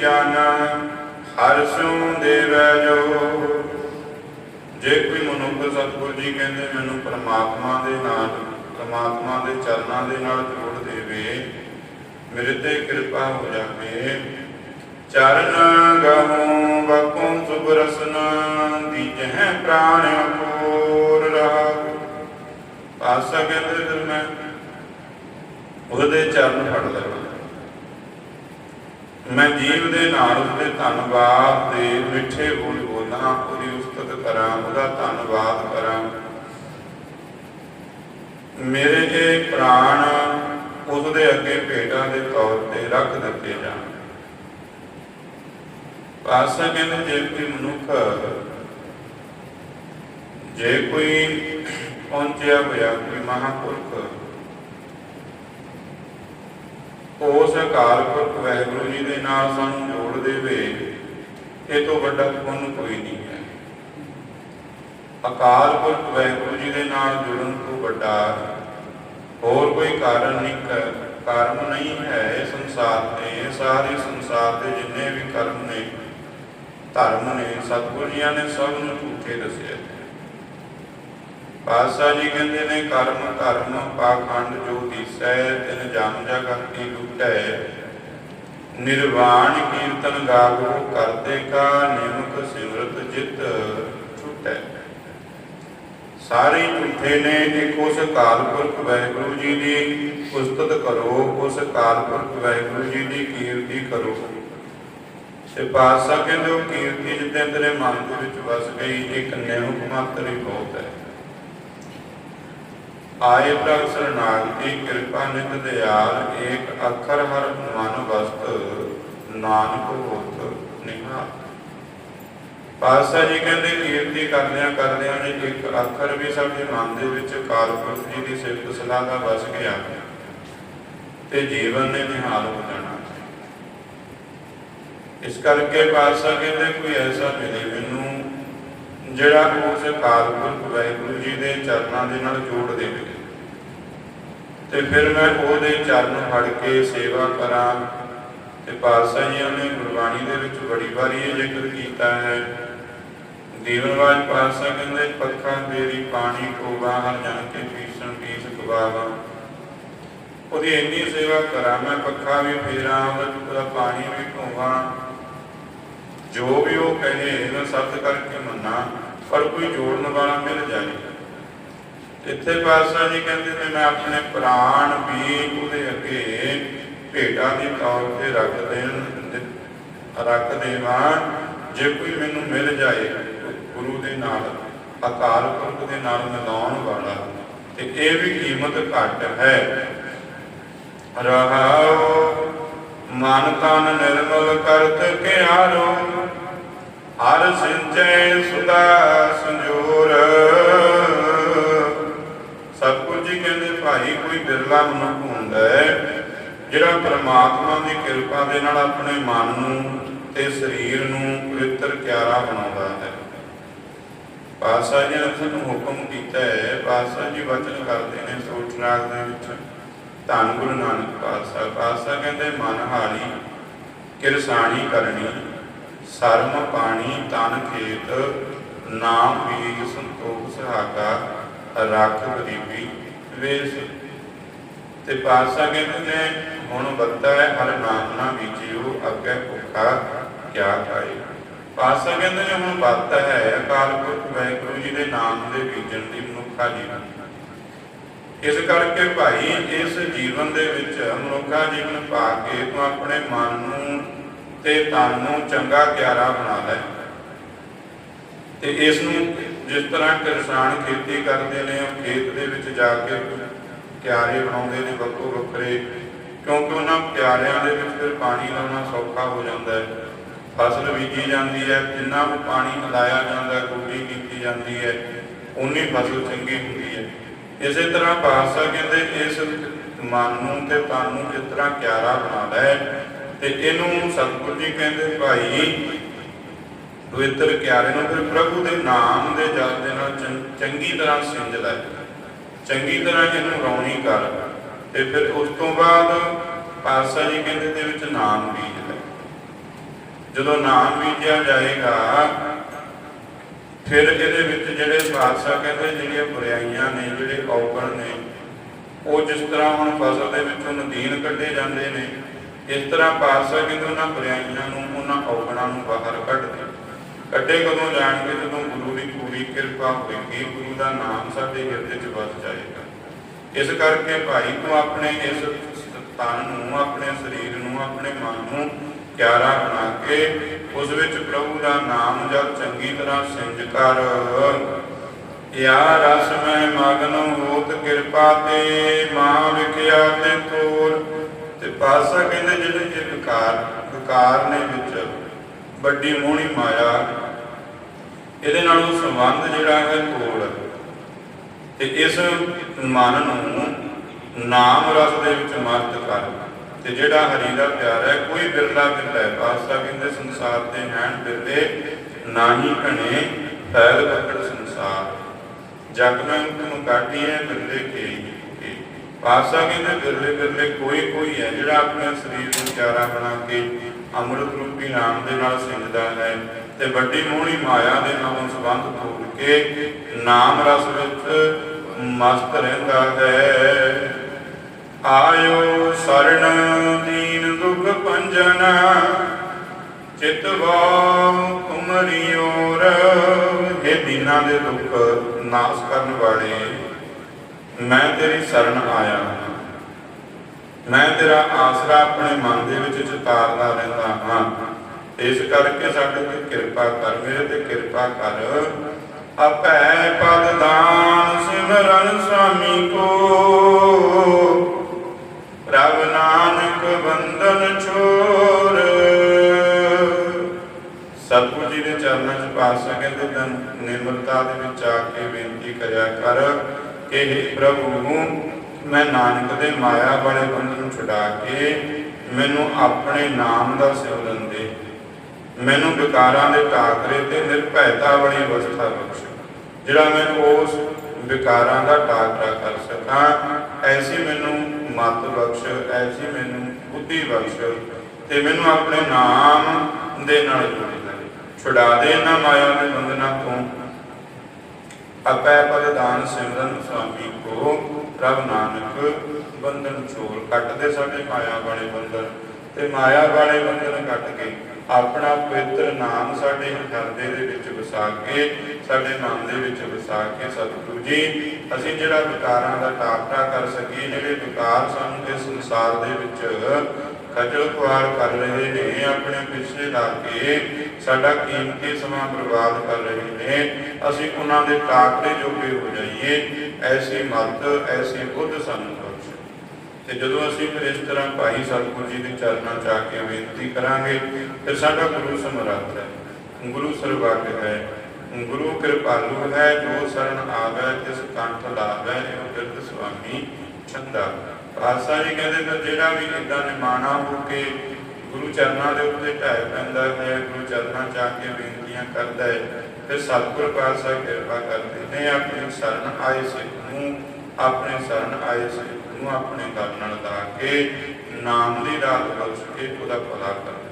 ਜਾਣਾ, ਹਰ ਸਿਉ ਦੇਵੈ ਜੋ। ਜੇ ਕੋਈ ਮਨੁੱਖ ਸਤਿਗੁਰ ਜੀ ਕਹਿੰਦੇ, ਮੈਨੂੰ ਪਰਮਾਤਮਾ ਦੇ ਨਾਲ, ਪਰਮਾਤਮਾ ਦੇ ਚਰਨਾਂ ਦੇ ਨਾਲ ਜੋੜ ਦੇਵੇ, ਮੇਰੇ ਤੇ ਕਿਰਪਾ ਹੋ ਜਾਵੇ। ਚਰਨ ਗਹੂੰ ਬਕੂੰ ਸੁਭ ਰਸਨ, ਦੀਜਹਿ ਪ੍ਰਾਣ ਅਪੂਰ ਰਹਾ ਪਾਸਾ ਕਹਿੰਦੇ, ਫਿਰ ਮੈਂ ਉਹਦੇ ਚਰਨ ਫੜ ਲੈਣਾ। ਮੈਂ ਜੀਵ ਦੇ ਨਾਲ ਉਸਦੇ ਧੰਨਵਾਦ ਦੇ ਮਿੱਠੇ ਬੋਲ ਬੋਲਾਂ ਉਹਦੀ ਉਸਤਤ ਕਰਾਂ, ਉਹਦਾ ਧੰਨਵਾਦ ਕਰਾਂ। ਮੇਰੇ ਇਹ ਪ੍ਰਾਣ ਉਸ ਅੱਗੇ ਭੇਟਾਂ ਦੇ ਤੌਰ ਤੇ ਰੱਖ ਦਿੱਤੇ ਜਾਣ। ਪਾਸਾ ਕਹਿੰਦੇ, ਜੇ ਕੋਈ ਮਨੁੱਖ ਜੇ ਕੋਈ ਪਹੁੰਚਿਆ ਹੋਇਆ, ਕੋਈ ਮਹਾਪੁਰਖ ਉਸ ਅਕਾਲ ਪੁਰਖ ਵਾਹਿਗੁਰੂ ਜੀ ਦੇ ਨਾਲ ਸਾਨੂੰ ਜੋੜ ਦੇਵੇ, ਇਹ ਤੋਂ ਵੱਡਾ ਪੁੰਨ ਕੋਈ ਨਹੀਂ ਹੈ। ਅਕਾਲ ਪੁਰਖ ਵਾਹਿਗੁਰੂ ਜੀ ਦੇ ਨਾਲ ਜੁੜਨ ਤੋਂ ਵੱਡਾ ਹੋਰ ਕੋਈ ਕਾਰਨ ਨਹੀਂ ਕ- ਕਾਰਨ ਨਹੀਂ ਹੈ ਇਹ ਸੰਸਾਰ ਤੇ। ਇਹ ਸਾਰੇ ਸੰਸਾਰ ਦੇ ਜਿੰਨੇ ਵੀ ਕਰਮ ਨੇ, ਧਰਮ ਨੇ ਸਤਿਗੁਰੂ ਜੀਆਂ ਨੇ ਸਭ ਨੂੰ ਝੂਠੇ ਦੱਸਿਆ ਪਾਤਸ਼ਾਹ ਜੀ ਕਹਿੰਦੇ ਨੇ, ਕਰਮ, ਧਰਮ, ਪਾਖੰਡ ਜੋ ਦੀਸੈ, ਤਿਨ ਜਮ ਜਗਤ ਕੀ ਲੁਟੈ। ਨਿਰਵਾਣ ਕੀਰਤਨ ਗਾਵੋ ਕਰਤੇ ਕਾ ਨਿਮਕ ਸਿਮਰਤ ਜਿਤ ਛੁਟੈ। ਸਾਰੇ ਝੂਠੇ ਨੇ ਇੱਕ ਉਸ ਅਕਾਲ ਪੁਰਖ ਵਾਹਿਗੁਰੂ ਜੀ ਦੀ ਉਸਤਤ ਕਰੋ ਉਸ ਕਾਲ ਪੁਰਖ ਵਾਹਿਗੁਰੂ ਜੀ ਦੀ ਕੀਰਤੀ ਕਰੋ। ਤੇ ਪਾਤਸ਼ਾਹ ਕਹਿੰਦੇ, ਉਹ ਕੀਰਤੀ ਜਿੱਦਾਂ ਤੇਰੇ ਮਨ ਦੇ ਵਿੱਚ ਵਸ ਗਈ, ਇੱਕ ਨਿਮਕ ਮਾਤਰ ਹੀ ਬਹੁਤ ਹੈ। ਆਏ ਪ੍ਰਭ ਸਰਨਾਗਤੀ ਕਿਰਪਾ ਨਿਤ ਦਿਆਲ, ਏਕ ਅੱਖਰ ਹਰ ਮਨ ਵਸਤ, ਨਾਨਕ ਹੋਤ ਨਿਹਾਲ। ਪਾਤਸ਼ਾਹ ਜੀ ਕਹਿੰਦੇ, ਕੀਰਤੀ ਕਰਦਿਆਂ ਕਰਦਿਆਂ ਨੇ ਇੱਕ ਅੱਖਰ ਵੀ ਸਾਡੇ ਮਨ ਦੇ ਵਿੱਚ ਕਾਲ ਜੀ ਦੀ ਸਿਫਤ ਸਲਾਹ ਦਾ ਵਸ ਗਿਆ ਤੇ ਜੀਵਨ ਨੇ ਨਿਹਾਲ ਹੋ ਜਾਣਾ। ਇਸ ਕਰਕੇ ਪਾਤਸ਼ਾਹ ਕਹਿੰਦੇ, ਕੋਈ ਐਸਾ ਮਿਲੇ ਮੈਨੂੰ ਜਿਹੜਾ ਉਸ ਕਾਲ ਪੁਰਖ ਵਾਹਿਗੁਰੂ ਜੀ ਦੇ ਚਰਨਾਂ ਦੇ ਨਾਲ ਜੋੜ ਦੇਵੇ। ਤੇ ਫਿਰ ਮੈਂ ਉਹਦੇ ਚਰਨ ਫੜ ਕੇ ਸੇਵਾ ਕਰਾਂ। ਤੇ ਪਾਤਸ਼ਾਹ ਜੀ ਨੇ ਗੁਰਬਾਣੀ ਦੇ ਵਿੱਚ ਬੜੀ ਵਾਰੀ ਇਹ ਜ਼ਿਕਰ ਕੀਤਾ ਹੈ। ਦੀਵਨਵਾਜ ਪਾਤਸ਼ਾਹ ਕਹਿੰਦੇ, ਪੱਖਾ ਤੇਰੀ ਪਾਣੀ ਕੋ ਹਰ ਜਾਣ ਕੇ ਪੀਸਣ ਪੀਸ ਗਵਾਵਾ ਉਹਦੀ ਇੰਨੀ ਸੇਵਾ ਕਰਾਂ, ਮੈਂ ਪੱਖਾ ਵੀ ਫੇਰਾਂ, ਉਹਦਾ ਪਾਣੀ ਵੀ ਧੋਵਾਂ ਜੋ ਵੀ ਉਹ ਕਹੇ, ਮੈਂ ਸੱਤ ਕਰਕੇ ਮੰਨਾਂ, ਪਰ ਕੋਈ ਜੋੜਨ ਵਾਲਾ ਮਿਲ ਜਾਏ। ਇੱਥੇ ਪਾਤਸ਼ਾਹ ਜੀ ਕਹਿੰਦੇ ਨੇ, ਮੈਂ ਆਪਣੇ ਪ੍ਰਾਣ ਵੀ ਉਹਦੇ ਅੱਗੇ ਭੇਟਾਂ ਦੀ ਤੌਰ ਤੇ ਰੱਖ ਦੇਣ ਰੱਖ ਦੇਵਾਂ। ਜੇ ਕੋਈ ਮੈਨੂੰ ਮਿਲ ਜਾਏ ਗੁਰੂ ਦੇ ਨਾਲ, ਅਕਾਲ ਪੁਰਖ ਦੇ ਨਾਲ ਮਿਲਾਉਣ ਵਾਲਾ। ਤੇ ਇਹ ਵੀ ਕੀਮਤ ਘੱਟ ਹੈ। ਰਹਾਉ ਮਨ ਤਨ ਨਿਰਮਲ ਕਰਤ ਕਿਆਰੋ। ਹਰ ਸਿੰਚੈ ਸੁਦਾ ਸੰਜੋਰ ਸਤਿਗੁਰੂ ਜੀ ਕਹਿੰਦੇ ਭਾਈ, ਕੋਈ ਬਿਰਲਾ ਮਨੁੱਖ ਹੁੰਦਾ ਹੈ, ਜਿਹੜਾ ਪ੍ਰਮਾਤਮਾ ਦੀ ਕਿਰਪਾ ਦੇ ਨਾਲ ਆਪਣੇ ਮਨ ਨੂੰ ਤੇ ਸਰੀਰ ਨੂੰ ਪਵਿੱਤਰ ਕਿਆਰਾ ਬਣਾਉਂਦਾ ਹੈ। ਪਾਤਸ਼ਾਹ ਜੀ ਨੇ ਸਾਨੂੰ ਹੁਕਮ ਕੀਤਾ ਹੈ ਪਾਤਸ਼ਾਹ ਜੀ ਵਚਨ ਕਰਦੇ ਨੇ ਸੋਚ ਰਾਗ ਦੇ ਵਿੱਚ, ਧੰਨ ਗੁਰੂ ਨਾਨਕ ਪਾਤਸ਼ਾਹ। ਪਾਤਸ਼ਾਹ ਕਹਿੰਦੇ, ਮਨ ਹਾਰੀ, ਕਿਰਸਾਣੀ ਕਰਨੀ, ਸਰਮ ਪਾਣੀ ਤਨ ਖੇਤ, ਨਾਮ ਬੀਜ ਸੰਤੋਖ ਸੁਹਾਗਾ, ਰੱਖ ਗਰੀਬੀ। ਵੇਸ ਤੇ ਪਾਤਸ਼ਾਹ ਕਹਿੰਦੇ ਨੇ, ਹੁਣ ਬੱਤਾ ਹੈ ਹਰ ਨਾਮ ਨਾ ਬੀਜਿਓ, ਅੱਗੇ ਭੁੱਖਾ ਕਿਆ ਖਾਏ? ਪਾਤਸ਼ਾਹ ਕਹਿੰਦੇ ਨੇ, ਹੁਣ ਬੱਤ ਹੈ, ਅਕਾਲ ਪੁਰਖ ਵਾਹਿਗੁਰੂ ਜੀ ਦੇ ਨਾਮ ਦੇ ਬੀਜਣ ਦੀ ਮਨੁੱਖਾ ਜੀਵਨ। ਇਸ ਕਰਕੇ ਭਾਈ, ਇਸ ਜੀਵਨ ਦੇ ਵਿੱਚ ਮਨੁੱਖਾ ਜੀਵਨ ਪਾ ਕੇ ਤੂੰ ਆਪਣੇ ਮਨ ਨੂੰ ਤੇ ਤਨ ਨੂੰ ਚੰਗਾ, ਪਿਆਰਾ ਬਣਾ ਲੈ। ਤੇ ਇਸ ਨੂੰ ਜਿਸ ਤਰ੍ਹਾਂ ਕਿਸਾਨ ਖੇਤੀ ਕਰਦੇ ਨੇ, ਉਹ ਖੇਤ ਦੇ ਵਿੱਚ ਜਾ ਕੇ ਕਿਆਰੇ ਬਣਾਉਂਦੇ ਨੇ ਵੱਖੋ ਵੱਖਰੇ, ਕਿਉਂਕਿ ਉਹਨਾਂ ਕਿਆਰਿਆਂ ਦੇ ਵਿੱਚ ਫਿਰ ਪਾਣੀ ਲਾਉਣਾ ਸੌਖਾ ਹੋ ਜਾਂਦਾ ਹੈ। ਫਸਲ ਬੀਜੀ ਜਾਂਦੀ ਹੈ, ਜਿੰਨਾ ਵੀ ਪਾਣੀ ਲਾਇਆ ਜਾਂਦਾ ਗੁੱਡੀ ਕੀਤੀ ਜਾਂਦੀ ਹੈ ਉਨੀ ਫਸਲ ਚੰਗੀ ਹੁੰਦੀ ਹੈ। ਇਸੇ ਤਰ੍ਹਾਂ ਪਾਤਸ਼ਾਹ ਕਹਿੰਦੇ, ਇਸ ਮਨ ਨੂੰ ਤੇ ਤਨ ਨੂੰ ਜਿਸ ਤਰ੍ਹਾਂ ਕਿਆਰਾ ਬਣਾ ਲੈ, ਤੇ ਇਹਨੂੰ ਸਤਿਗੁਰੂ ਜੀ ਕਹਿੰਦੇ, ਭਾਈ ਪਵਿੱਤਰ ਕਿਆਰੇ ਨੂੰ ਫਿਰ ਪ੍ਰਭੂ ਦੇ ਨਾਮ ਦੇ ਜਲ ਦੇ ਨਾਲ ਚੰ- ਚੰਗੀ ਤਰ੍ਹਾਂ ਸਿੰਜ ਲੈ ਚੰਗੀ ਤਰ੍ਹਾਂ ਇਹਨੂੰ ਰੌਣੀ ਕਰ ਤੇ ਫਿਰ ਉਸ ਤੋਂ ਬਾਅਦ ਪਾਤਸ਼ਾਹ ਜੀ ਕਹਿੰਦੇ ਦੇ ਵਿੱਚ ਨਾਮ ਬੀਜ ਲੈ ਜਦੋਂ ਨਾਮ ਬੀਜਿਆ ਜਾਏਗਾ, ਫਿਰ ਇਹਦੇ ਵਿੱਚ ਜਿਹੜੇ ਪਾਤਸ਼ਾਹ ਕਹਿੰਦੇ ਜਿਹੜੀਆਂ ਬੁਰਾਈਆਂ ਨੇ, ਜਿਹੜੇ ਔਗਣ ਨੇ, ਉਹ ਜਿਸ ਤਰ੍ਹਾਂ ਹੁਣ ਫਸਲ ਦੇ ਵਿੱਚੋਂ ਨਦੀਨ ਕੱਢੇ ਜਾਂਦੇ ਨੇ, ਇਸ ਤਰ੍ਹਾਂ ਪਾਤਸ਼ਾਹ ਕਹਿੰਦੇ ਉਹਨਾਂ ਬੁਰਾਈਆਂ ਨੂੰ, ਉਹਨਾਂ ਔਗਣਾਂ ਨੂੰ ਬਾਹਰ ਕੱਢਦੇ ਕੱਢੇ ਕਦੋਂ ਜਾਣਗੇ? ਜਦੋਂ ਗੁਰੂ ਦੀ ਪੂਰੀ ਕਿਰਪਾ ਹੋਏਗੀ, ਗੁਰੂ ਦਾ ਨਾਮ ਸਾਡੇ ਹਿਰਦੇ 'ਚ ਵਸ ਜਾਏਗਾ। ਇਸ ਕਰਕੇ ਭਾਈ ਤੂੰ ਆਪਣੇ ਇਸ ਤਨ ਨੂੰ, ਆਪਣੇ ਸਰੀਰ ਨੂੰ, ਆਪਣੇ ਮਨ ਨੂੰ ਪਿਆਰਾ ਬਣਾ ਕੇ ਉਸ ਵਿੱਚ ਪ੍ਰਭੂ ਦਾ ਨਾਮ ਜਪ ਚੰਗੀ ਤਰ੍ਹਾਂ ਸਿੰਜ ਕਰ। ਯਾ ਰਸ ਮੈਂ ਮਗਨ ਹੋਤ ਕਿਰਪਾ ਤੇ ਮਾਂ ਵਿਖਿਆ ਤੇ ਤੋਰ। ਤੇ ਪਾਸਾ ਕਹਿੰਦੇ ਜਿਹੜੇ ਇਹ ਵਿਕਾਰ ਨੇ ਵਿੱਚ ਵੱਡੀ ਮੋਹਣੀ ਮਾਇਆ, ਇਹਦੇ ਨਾਲੋਂ ਸੰਬੰਧ ਜਿਹੜਾ ਹੈ ਤੋੜ ਤੇ ਇਸ ਮਨ ਨੂੰ ਨਾਮ ਰਸ ਦੇ ਵਿੱਚ ਮਰਤ ਕਰ। ਤੇ ਜਿਹੜਾ ਹਰੀ ਦਾ ਪਿਆਰ ਹੈ, ਕੋਈ ਬਿਰਲਾ ਬਿਰਲਾ ਹੈ ਪਾਸਾ ਕਹਿੰਦੇ ਸੰਸਾਰ ਦੇ ਹੈਣ ਬਿਰਲੇ, ਨਾਹੀ ਘਣੇ ਫੈਲ ਪਕੜ ਸੰਸਾਰ। ਜਗ ਮੈਂ ਨੂੰ ਕਾਟੀ ਹੈ, ਬਿਰਲੇ ਕੇ। ਪਾਸਾ ਕਹਿੰਦੇ ਬਿਰਲੇ ਬਿਰਲੇ ਕੋਈ ਕੋਈ ਹੈ, ਜਿਹੜਾ ਆਪਣੇ ਸਰੀਰ ਨੂੰ ਪਿਆਰਾ ਬਣਾ ਕੇ ਅੰਮ੍ਰਿਤ ਰੂਪੀ ਨਾਮ ਦੇ ਨਾਲ ਸਿੰਜਦਾ ਹੈ ਤੇ ਵੱਡੀ ਮੋਹਣੀ ਮਾਇਆ ਦੇ ਨਾਲ ਸੰਬੰਧ ਤੋੜ ਕੇ ਨਾਮ ਰਸ ਵਿੱਚ ਮਸਤ ਰਹਿੰਦਾ ਹੈ। ਆਇਓ ਸਰਣ ਦੀਨ ਦੁਖ ਪੰਜਨ ਚਿਤਵਾ ਤੁਮਰੀ ਓਰ ਦੀਨਾਂ ਦੇ ਦੁੱਖ ਨਾਸ ਕਰਨ ਵਾਲੇ, ਮੈਂ ਤੇਰੀ ਸ਼ਰਨ ਆਇਆ ਹਾਂ। ਮੈਂ ਤੇਰਾ ਆਸਰਾ ਆਪਣੇ ਮਨ ਦੇ ਵਿੱਚ ਚਿਤਾਰਦਾ ਰਹਿੰਦਾ ਹਾਂ। ਇਸ ਕਰਕੇ ਸਾਡੇ ਤੇ ਕਿਰਪਾ ਕਰ, ਮੇਰੇ ਤੇ ਕਿਰਪਾ ਕਰ। ਆਪੈ ਪਦ ਦਾਨ ਸਿਮਰਨ ਸੁਆਮੀ ਕੋ। ਪ੍ਰਭ ਨਾਨਕ ਬੰਧਨ ਛੋਰ। ਸਤਿਗੁਰੂ ਜੀ ਦੇ ਚਰਨਾਂ 'ਚ ਪਾਤਸ਼ਾਹ ਕਹਿੰਦੇ ਨਿਮਰਤਾ ਦੇ ਵਿੱਚ ਆ ਕੇ ਬੇਨਤੀ ਕਰਿਆ ਕਰ ਕਿ ਪ੍ਰਭੂ ਮੈਂ ਨਾਨਕ ਦੇ ਮਾਇਆ ਵਾਲੇ ਬੰਧਨ ਨੂੰ ਛੁਡਾ ਕੇ ਮੈਨੂੰ ਆਪਣੇ ਨਾਮ ਦਾ ਸਿਮਰਨ ਦੇ ਮੈਨੂੰ ਵਿਕਾਰਾਂ ਦੇ ਟਾਕਰੇ ਤੇ ਨਿਰਭੈਤਾ ਵਾਲੀ ਅਵਸਥਾ ਬਖਸ਼। ਜਿਹੜਾ ਮੈਂ ਉਸ ਵਿਕਾਰਾਂ ਦਾ ਟਾਕਰਾ ਕਰ ਸਕਾਂ, ਐਸੀ ਮੈਨੂੰ ਮਤ ਬਖਸ਼, ਐਸੀ ਮੈਨੂੰ ਬੁੱਧੀ ਬਖਸ਼ ਤੇ ਮੈਨੂੰ ਆਪਣੇ ਨਾਮ ਦੇ ਨਾਲ ਜੋੜ ਲੈ ਛੁਡਾ ਦੇ ਇਹਨਾਂ ਮਾਇਆ ਦੇ ਬੰਧਨਾਂ ਤੋਂ। ਆਪੈ ਪਦ ਦਾਨ ਸਿਮਰਨ ਸੁਆਮੀ ਕੋ ਪ੍ਰਭ ਨਾਨਕ, ਬੰਧਨ ਛੋੜ ਕੱਟਦੇ ਸਾਡੇ ਮਾਇਆ ਵਾਲੇ ਬੰਧਨ ਤੇ ਮਾਇਆ ਵਾਲੇ ਬੰਧਨ ਕੱਟ ਕੇ ਆਪਣਾ ਪਵਿੱਤਰ ਨਾਮ ਸਾਡੇ ਹਿਰਦੇ ਦੇ ਵਿੱਚ ਵਸਾ ਕੇ, ਸਾਡੇ ਮਨ ਦੇ ਵਿੱਚ ਵਸਾ ਕੇ ਸਤਿਗੁਰੂ ਜੀ, ਅਸੀਂ ਜਿਹੜਾ ਵਿਕਾਰਾਂ ਦਾ ਟਾਪਟਾ ਕਰ ਸਕੀਏ, ਜਿਹੜੇ ਵਿਕਾਰ ਸਾਨੂੰ ਇਸ ਸੰਸਾਰ ਦੇ ਵਿੱਚ ਖਜਲ ਖੁਆਰ ਕਰ ਰਹੇ ਨੇ, ਆਪਣੇ ਪਿੱਛੇ ਲਾ ਕੇ ਸਾਡਾ ਕੀਮਤੀ ਸਮਾਂ ਬਰਬਾਦ ਕਰ ਰਹੇ ਨੇ, ਅਸੀਂ ਉਹਨਾਂ ਦੇ ਟਾਕਰੇ ਜੋਗੇ ਹੋ ਜਾਈਏ। ਐਸੀ ਮਤ, ਐਸੀ ਬੁੱਧ ਸਾਨੂੰ ਤੇ ਜਦੋਂ ਅਸੀਂ ਫਿਰ ਇਸ ਤਰ੍ਹਾਂ ਭਾਈ ਸਤਿਗੁਰੂ ਜੀ ਦੇ ਚਰਨਾਂ 'ਚ ਆ ਕੇ ਬੇਨਤੀ ਕਰਾਂਗੇ, ਫਿਰ ਸਾਡਾ ਗੁਰੂ ਸਮਰੱਥ ਹੈ। ਗੁਰੂ ਸਰਬੱਗ ਹੈ, ਗੁਰੂ ਕਿਰਪਾਲੂ ਹੈ, ਜੋ ਸ਼ਰਨ ਆਵੇ, ਤਿਸ ਕੰਠ ਲਾਵੇ, ਇਹ ਬਿਰਧ ਸੁਆਮੀ ਚੰਦਾ ਪਾਸਾ ਜੀ ਕਹਿੰਦੇ ਤਾਂ ਜਿਹੜਾ ਵੀ ਇਦਾਂ ਨਿਮਾਣਾ ਹੋ ਕੇ ਗੁਰੂ ਚਰਨਾਂ ਦੇ ਉੱਤੇ ਢਹਿ ਪੈਂਦਾ ਹੈ, ਗੁਰੂ ਚਰਨਾਂ 'ਚ ਆ ਕੇ ਬੇਨਤੀਆਂ ਕਰਦਾ ਹੈ, ਫਿਰ ਸਤਿਗੁਰ ਪਾਤਸ਼ਾਹ ਕਿਰਪਾ ਕਰਦੇ ਨੇ ਆਪਣੇ ਸ਼ਰਨ ਆਏ ਸਿੱਖ ਨੂੰ, ਆਪਣੇ ਸ਼ਰਨ ਆਏ ਸਿੱਖ ਨੂੰ ਆਪਣੇ ਗੱਲ ਨਾਲ ਲਾ ਕੇ ਨਾਮ ਦੀ ਰਾਤ ਬਖਸ਼ ਕੇ ਉਹਦਾ ਭਲਾ ਕਰ।